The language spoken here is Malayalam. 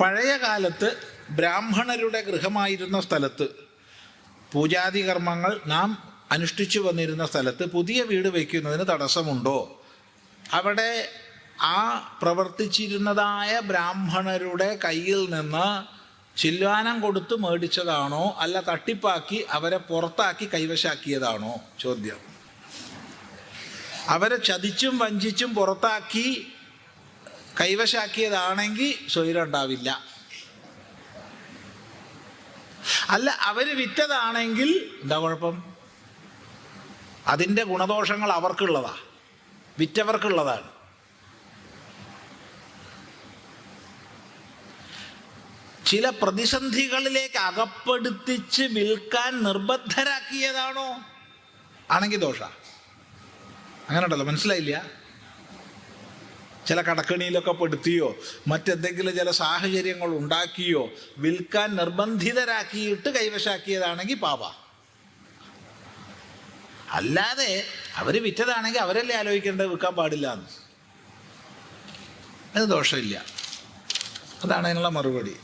പഴയ കാലത്ത് ബ്രാഹ്മണരുടെ ഗൃഹമായിരുന്ന സ്ഥലത്ത് പൂജാതി കർമ്മങ്ങൾ നാം അനുഷ്ഠിച്ചു വന്നിരുന്ന സ്ഥലത്ത് പുതിയ വീട് വയ്ക്കുന്നതിന് തടസ്സമുണ്ടോ? അവിടെ ആ പ്രവർത്തിച്ചിരുന്നതായ ബ്രാഹ്മണരുടെ കയ്യിൽ നിന്ന് ചില്വാനം കൊടുത്ത് മേടിച്ചതാണോ? അല്ല തട്ടിപ്പാക്കി അവരെ പുറത്താക്കി കൈവശാക്കിയതാണോ? ചോദ്യം. അവരെ ചതിച്ചും വഞ്ചിച്ചും പുറത്താക്കി കൈവശാക്കിയതാണെങ്കിൽ സ്വൈരം ഉണ്ടാവില്ല അല്ല അവർ വിറ്റതാണെങ്കിൽ എന്താ കുഴപ്പം? അതിന്റെ ഗുണദോഷങ്ങൾ അവർക്കുള്ളതാ. വിറ്റവർക്കുള്ളതാണ്. ചില പ്രതിസന്ധികളിലേക്ക് അകപ്പെടുത്തിച്ച് വിൽക്കാൻ നിർബന്ധരാക്കിയതാണോ? ആണെങ്കിൽ ദോഷ. അങ്ങനെ ഉണ്ടല്ലോ മനസ്സിലായില്ല? ചില കടക്കണിയിലൊക്കെ പെടുത്തിയോ മറ്റെന്തെങ്കിലും ചില സാഹചര്യങ്ങൾ ഉണ്ടാക്കിയോ വിൽക്കാൻ നിർബന്ധിതരാക്കിയിട്ട് കൈവശാക്കിയതാണെങ്കിൽ പാപ. അല്ലാതെ അവർ വിറ്റതാണെങ്കിൽ അവരല്ലേ ആലോചിക്കേണ്ടത് വിൽക്കാൻ പാടില്ല എന്ന്. അത് ദോഷമില്ല. അതാണ് അതിനുള്ള മറുപടി.